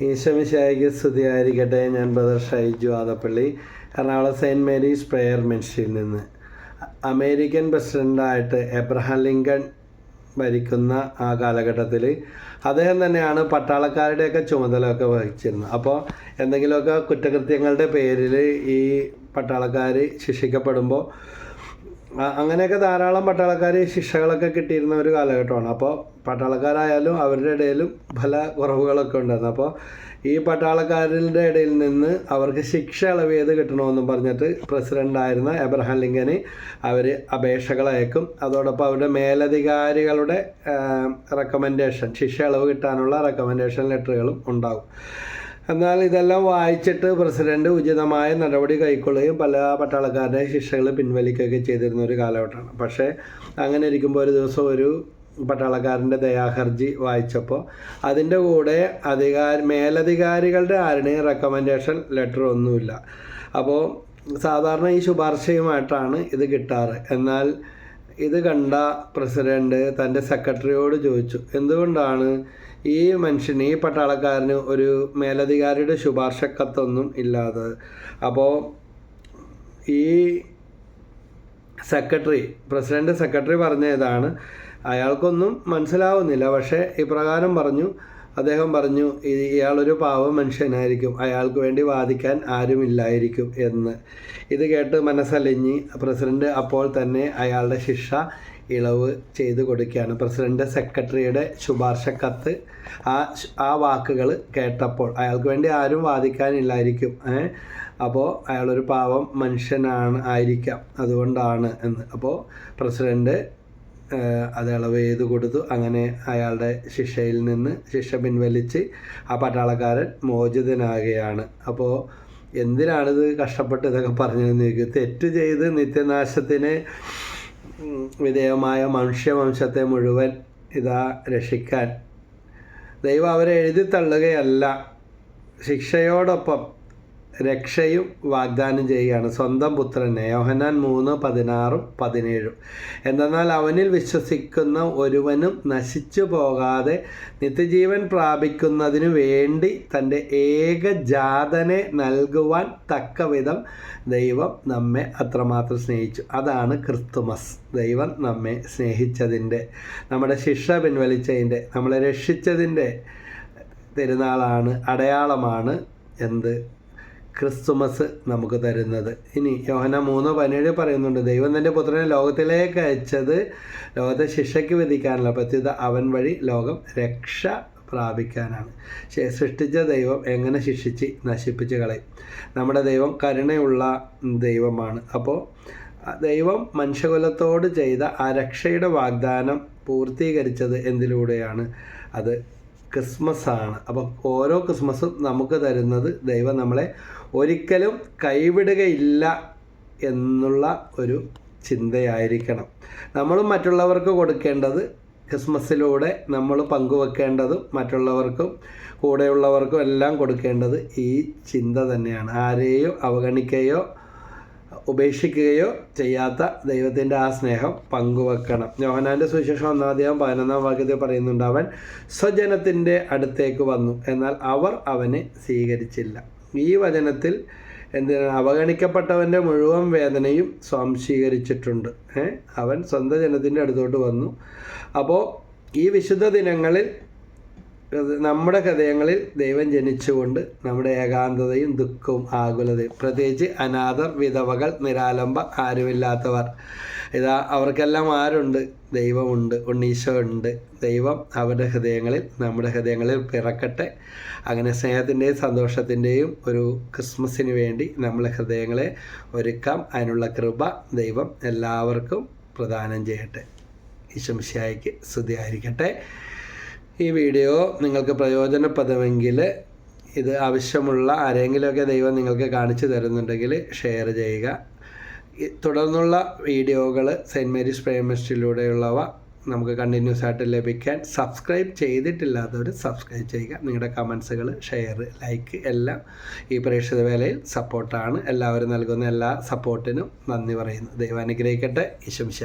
ഈശമിശായിക്ക് സ്തുതിയായിരിക്കട്ടെ. ഞാൻ brother Shaiju Adappally Ernakulam saint Mary's prayer മിനിസ്ട്രിയിൽ നിന്ന്. അമേരിക്കൻ പ്രസിഡന്റായിട്ട് എബ്രഹാം ലിങ്കൺ ഭരിക്കുന്ന ആ കാലഘട്ടത്തിൽ അദ്ദേഹം തന്നെയാണ് പട്ടാളക്കാരുടെയൊക്കെ ചുമതലയൊക്കെ വഹിച്ചിരുന്നത്. അപ്പോൾ എന്തെങ്കിലുമൊക്കെ കുറ്റകൃത്യങ്ങളുടെ പേരിൽ ഈ പട്ടാളക്കാർ ശിക്ഷിക്കപ്പെടുമ്പോൾ അങ്ങനെയൊക്കെ ധാരാളം പട്ടാളക്കാർ ശിക്ഷകളൊക്കെ കിട്ടിയിരുന്ന ഒരു കാലഘട്ടമാണ്. അപ്പോൾ പട്ടാളക്കാരായാലും അവരുടെ ഇടയിലും പല കുറവുകളൊക്കെ ഉണ്ടായിരുന്നു. അപ്പോൾ ഈ പട്ടാളക്കാരുടെ ഇടയിൽ നിന്ന് അവർക്ക് ശിക്ഷ ഇളവ് ചെയ്ത് കിട്ടണമെന്നും പറഞ്ഞിട്ട് പ്രസിഡന്റായിരുന്ന എബ്രഹാം ലിങ്കന് അവർ അപേക്ഷകൾ അയക്കും. അതോടൊപ്പം അവരുടെ മേലധികാരികളുടെ റെക്കമെൻഡേഷൻ ശിക്ഷ ഇളവ് കിട്ടാനുള്ള റെക്കമെൻഡേഷൻ ലെറ്ററുകളും ഉണ്ടാകും. എന്നാൽ ഇതെല്ലാം വായിച്ചിട്ട് പ്രസിഡന്റ് ഉചിതമായ നടപടി കൈക്കൊള്ളുകയും പല പട്ടാളക്കാരുടെ ശിക്ഷകൾ പിൻവലിക്കുകയൊക്കെ ചെയ്തിരുന്ന ഒരു കാലഘട്ടമാണ്. പക്ഷേ അങ്ങനെ ഇരിക്കുമ്പോൾ ഒരു ദിവസം ഒരു പട്ടാളക്കാരന്റെ ദയാഹർജി വായിച്ചപ്പോൾ അതിന്റെ കൂടെ അധികാര മേലധികാരികളുടെ ആരുടെയും റെക്കമെൻഡേഷൻ ലെറ്റർ ഒന്നുമില്ല. അപ്പോൾ സാധാരണ ഈ ശുപാർശയുമായിട്ടാണ് ഇത് കിട്ടാറ്. എന്നാൽ ഇത് കണ്ട പ്രസിഡന്റ് തന്റെ സെക്രട്ടറിയോട് ചോദിച്ചു എന്തുകൊണ്ടാണ് ഈ മനുഷ്യന് ഈ പട്ടാളക്കാരന് ഒരു മേലധികാരിയുടെ ശുപാർശ കത്തൊന്നും ഇല്ലാതെ. അപ്പോൾ ഈ സെക്രട്ടറി പ്രസിഡന്റ് സെക്രട്ടറി പറഞ്ഞ ഇതാണ് അയാൾക്കൊന്നും മനസ്സിലാവുന്നില്ല. പക്ഷേ ഇപ്രകാരം പറഞ്ഞു അദ്ദേഹം പറഞ്ഞു ഇയാളൊരു പാവ മനുഷ്യനായിരിക്കും. അയാൾക്ക് വേണ്ടി വാദിക്കാൻ ആരുമില്ലായിരിക്കും എന്ന്. ഇത് കേട്ട് മനസ്സലിഞ്ഞ് പ്രസിഡന്റ് അപ്പോൾ തന്നെ അയാളുടെ ശിക്ഷ ഇളവ് ചെയ്തു കൊടുക്കുകയാണ്. പ്രസിഡന്റ് സെക്രട്ടറിയുടെ ശുപാർശ കത്ത്. ആ ആ വാക്കുകൾ കേട്ടപ്പോൾ അയാൾക്ക് വേണ്ടി ആരും വാദിക്കാനില്ലായിരിക്കും അപ്പോൾ അയാളൊരു പാവം മനുഷ്യനാണ് ആയിരിക്കാം. അതുകൊണ്ടാണ് എന്ന്. അപ്പോൾ പ്രസിഡന്റ് അത് ഇളവ് ചെയ്ത് കൊടുത്തു. അങ്ങനെ അയാളുടെ ശിക്ഷയിൽ നിന്ന് ശിക്ഷ പിൻവലിച്ച് ആ പട്ടാളക്കാരൻ മോചിതനാകുകയാണ്. അപ്പോൾ എന്തിനാണിത് കഷ്ടപ്പെട്ട് ഇതൊക്കെ പറഞ്ഞു ചോദിക്കും. തെറ്റ് ചെയ്ത് നിത്യനാശത്തിന് വിധേയമായ മനുഷ്യവംശത്തെ മുഴുവൻ ഇതാ രക്ഷിക്കാൻ. ദൈവം അവരെ എഴുതി തള്ളുകയല്ല ശിക്ഷയോടൊപ്പം രക്ഷയും വാഗ്ദാനം ചെയ്യുകയാണ്. സ്വന്തം പുത്രനെ യോഹനാൻ മൂന്ന് പതിനാറും പതിനേഴും. എന്തെന്നാൽ അവനിൽ വിശ്വസിക്കുന്ന ഒരുവനും നശിച്ചു പോകാതെ നിത്യജീവൻ പ്രാപിക്കുന്നതിനു വേണ്ടി തന്റെ ഏകജാതനെ നൽകുവാൻ തക്കവിധം ദൈവം നമ്മെ അത്രമാത്രം സ്നേഹിച്ചു. അതാണ് ക്രിസ്തുമസ്. ദൈവം നമ്മെ സ്നേഹിച്ചതിന്റെ നമ്മുടെ ശിക്ഷ പിൻവലിച്ചതിന്റെ നമ്മളെ രക്ഷിച്ചതിന്റെ തിരുനാളാണ് അടയാളമാണ് എന്ത്? ക്രിസ്തുമസ് നമുക്ക് തരുന്നത്. ഇനി യോഹന മൂന്ന് പതിനേഴ് പറയുന്നുണ്ട് ദൈവം തന്റെ പുത്രനെ ലോകത്തിലേക്ക് അയച്ചത് ലോകത്തെ ശിക്ഷയ്ക്ക് വിധിക്കാനുള്ള പ്രത്യുത അവൻ വഴി ലോകം രക്ഷ പ്രാപിക്കാനാണ്. സൃഷ്ടിച്ച ദൈവം എങ്ങനെ ശിക്ഷിച്ച് നശിപ്പിച്ച് കളയും? നമ്മുടെ ദൈവം കരുണയുള്ള ദൈവമാണ്. അപ്പോൾ ദൈവം മനുഷ്യകുലത്തോട് ചെയ്ത ആ രക്ഷയുടെ വാഗ്ദാനം പൂർത്തീകരിച്ചത് എന്തിലൂടെയാണ്? അത് ക്രിസ്മസ് ആണ് അപ്പോൾ ഓരോ ക്രിസ്മസും നമുക്ക് തരുന്നത് ദൈവം നമ്മളെ ഒരിക്കലും കൈവിടുകയില്ല എന്നുള്ള ഒരു ചിന്തയായിരിക്കണം. നമ്മൾ മറ്റുള്ളവർക്ക് കൊടുക്കേണ്ടത് ക്രിസ്മസിലൂടെ നമ്മൾ പങ്കുവെക്കേണ്ടതും മറ്റുള്ളവർക്കും കൂടെയുള്ളവർക്കും എല്ലാം കൊടുക്കേണ്ടത് ഈ ചിന്ത തന്നെയാണ്. ആരെയും അവഗണിക്കുകയോ ഉപേക്ഷിക്കുകയോ ചെയ്യാത്ത ദൈവത്തിന്റെ ആ സ്നേഹം പങ്കുവെക്കണം. യോഹനാന്റെ സുവിശേഷം ഒന്നാം പതിനൊന്നാം വാക്യത്തിൽ പറയുന്നുണ്ട് അവൻ സ്വജനത്തിന്റെ അടുത്തേക്ക് വന്നു. എന്നാൽ അവർ അവനെ സ്വീകരിച്ചില്ല. ഈ വചനത്തിൽ എന്തിനാണ്? അവഗണിക്കപ്പെട്ടവന്റെ മുഴുവൻ വേദനയും സ്വാംശീകരിച്ചിട്ടുണ്ട്. അവൻ സ്വന്തം ജനത്തിന്റെ അടുത്തോട്ട് വന്നു. അപ്പോൾ ഈ വിശുദ്ധ ദിനങ്ങളിൽ നമ്മുടെ ഹൃദയങ്ങളിൽ ദൈവം ജനിച്ചുകൊണ്ട് നമ്മുടെ ഏകാന്തതയും ദുഃഖവും ആകുലതയും. പ്രത്യേകിച്ച് അനാഥർ വിധവകൾ നിരാലംബ ആരുമില്ലാത്തവർ. ഇതാ അവർക്കെല്ലാം ആരുണ്ട്? ദൈവമുണ്ട് ഉണ്ണീശോ ഉണ്ട് ദൈവം അവരുടെ ഹൃദയങ്ങളിൽ നമ്മുടെ ഹൃദയങ്ങളിൽ പിറക്കട്ടെ. അങ്ങനെ സ്നേഹത്തിന്റെയും സന്തോഷത്തിന്റെയും ഒരു ക്രിസ്മസിന് വേണ്ടി നമ്മളെ ഹൃദയങ്ങളെ ഒരുക്കാം. അതിനുള്ള കൃപ ദൈവം എല്ലാവർക്കും പ്രദാനം ചെയ്യട്ടെ. ഈശംശായിക്ക് സ്തുതിയായിരിക്കട്ടെ. ഈ വീഡിയോ നിങ്ങൾക്ക് പ്രയോജനപ്രദമെങ്കിൽ ഇത് ആവശ്യമുള്ള ആരെങ്കിലുമൊക്കെ ദൈവം നിങ്ങൾക്ക് കാണിച്ചു തരുന്നുണ്ടെങ്കിൽ ഷെയർ ചെയ്യുക. തുടർന്നുള്ള വീഡിയോകൾ സെന്റ് മേരീസ് പ്രേമസ്റ്റിലൂടെയുള്ളവ നമുക്ക് കണ്ടിന്യൂസ് ആയിട്ട് ലഭിക്കാൻ സബ്സ്ക്രൈബ് ചെയ്തിട്ടില്ലാത്തവർ സബ്സ്ക്രൈബ് ചെയ്യുക. നിങ്ങളുടെ കമൻസുകൾ ഷെയർ ലൈക്ക് എല്ലാം ഈ പ്രേക്ഷിത വേലയിൽ സപ്പോർട്ടാണ് എല്ലാവരും നൽകുന്ന എല്ലാ സപ്പോർട്ടിനും നന്ദി പറയുന്നു. ദൈവം അനുഗ്രഹിക്കട്ടെ. ഈശംശ